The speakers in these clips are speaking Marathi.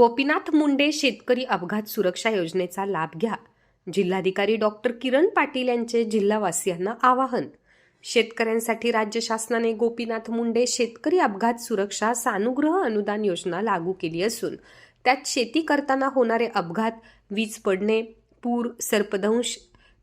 गोपीनाथ मुंडे शेतकरी अपघात सुरक्षा योजनेचा लाभ घ्या. जिल्हाधिकारी डॉक्टर किरण पाटील यांचे जिल्हावासियांना आवाहन. शेतकऱ्यांसाठी राज्य शासनाने गोपीनाथ मुंडे शेतकरी अपघात सुरक्षा सानुग्रह अनुदान योजना लागू केली असून त्यात शेती करताना होणारे अपघात वीज पडणे पूर सर्पदंश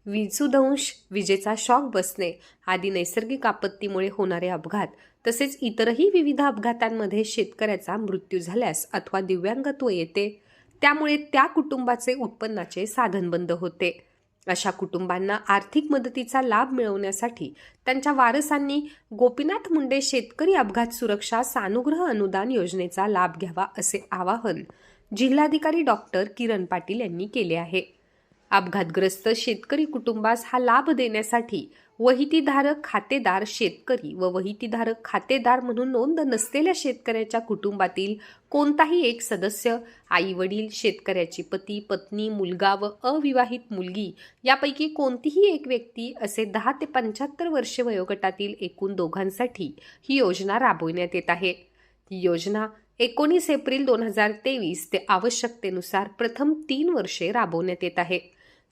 विजुदंश विजेचा शॉक बसणे आदी नैसर्गिक आपत्तीमुळे होणारे अपघात तसेच इतरही विविध अपघातांमध्ये शेतकऱ्याचा मृत्यू झाल्यास अथवा दिव्यांगत्व येते त्यामुळे त्या कुटुंबाचे उत्पन्नाचे साधन बंद होते. अशा कुटुंबांना आर्थिक मदतीचा लाभ मिळवण्यासाठी त्यांच्या वारसांनी गोपीनाथ मुंडे शेतकरी अपघात सुरक्षा सानुग्रह अनुदान योजनेचा लाभ घ्यावा असे आवाहन जिल्हाधिकारी डॉक्टर किरण पाटील यांनी केले आहे. अपघातग्रस्त शेतकरी कुटुंबास हा लाभ देण्यासाठी वहितीधारक खातेदार शेतकरी व वहितीधारक खातेदार म्हणून नोंद नसलेल्या शेतकऱ्याच्या कुटुंबातील कोणताही एक सदस्य आई वडील शेतकऱ्याची पती पत्नी मुलगा व अविवाहित मुलगी यापैकी कोणतीही एक व्यक्ती असे दहा ते पंच्याहत्तर वर्षे वयोगटातील एकूण दोघांसाठी ही योजना राबविण्यात येत आहे. ही योजना एकोणीस एप्रिल दोन हजार तेवीस ते आवश्यकतेनुसार प्रथम तीन वर्षे राबवण्यात येत आहे.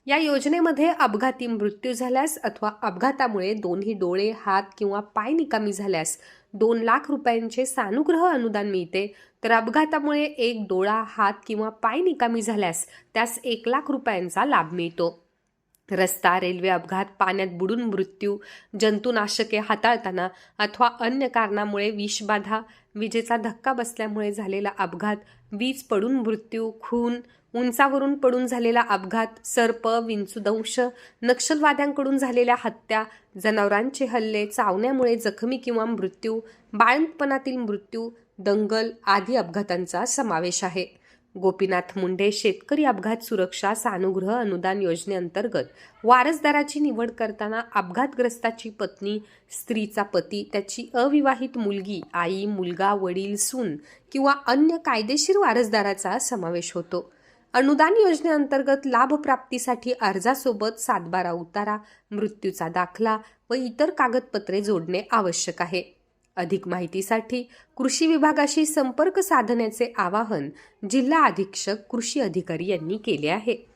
या योजनेमध्ये अपघाती मृत्यू झाल्यास अथवा अपघातामुळे दोन्ही डोळे हात किंवा पाय निकामी झाल्यास दोन लाख रुपयांचे सानुग्रह अनुदान मिळते. तर अपघातामुळे एक डोळा हात किंवा पाय निकामी झाल्यास त्यास एक लाख रुपयांचा लाभ मिळतो. रस्ता रेल्वे अपघात पाण्यात बुडून मृत्यू जंतुनाशके हाताळताना अथवा अन्य कारणामुळे विषबाधा विजेचा धक्का बसल्यामुळे झालेला अपघात वीज पडून मृत्यू खून उंचावरून पडून झालेला अपघात सर्प विंचुदंश नक्षलवाद्यांकडून झालेल्या हत्या जनावरांचे हल्ले चावण्यामुळे जखमी किंवा मृत्यू बाळंतपणातील मृत्यू दंगल आदी अपघातांचा समावेश आहे. गोपीनाथ मुंडे शेतकरी अपघात सुरक्षा सानुग्रह अनुदान योजनेअंतर्गत वारसदाराची निवड करताना अपघातग्रस्ताची पत्नी स्त्रीचा पती त्याची अविवाहित मुलगी आई मुलगा वडील सून किंवा अन्य कायदेशीर वारसदाराचा समावेश होतो. अनुदान योजनेअंतर्गत लाभप्राप्तीसाठी अर्जासोबत सातबारा उतारा मृत्यूचा दाखला व इतर कागदपत्रे जोडणे आवश्यक आहे. अधिक माहितीसाठी कृषी विभागाशी संपर्क साधण्याचे आवाहन जिल्हा अधीक्षक कृषी अधिकारी यांनी केले आहे.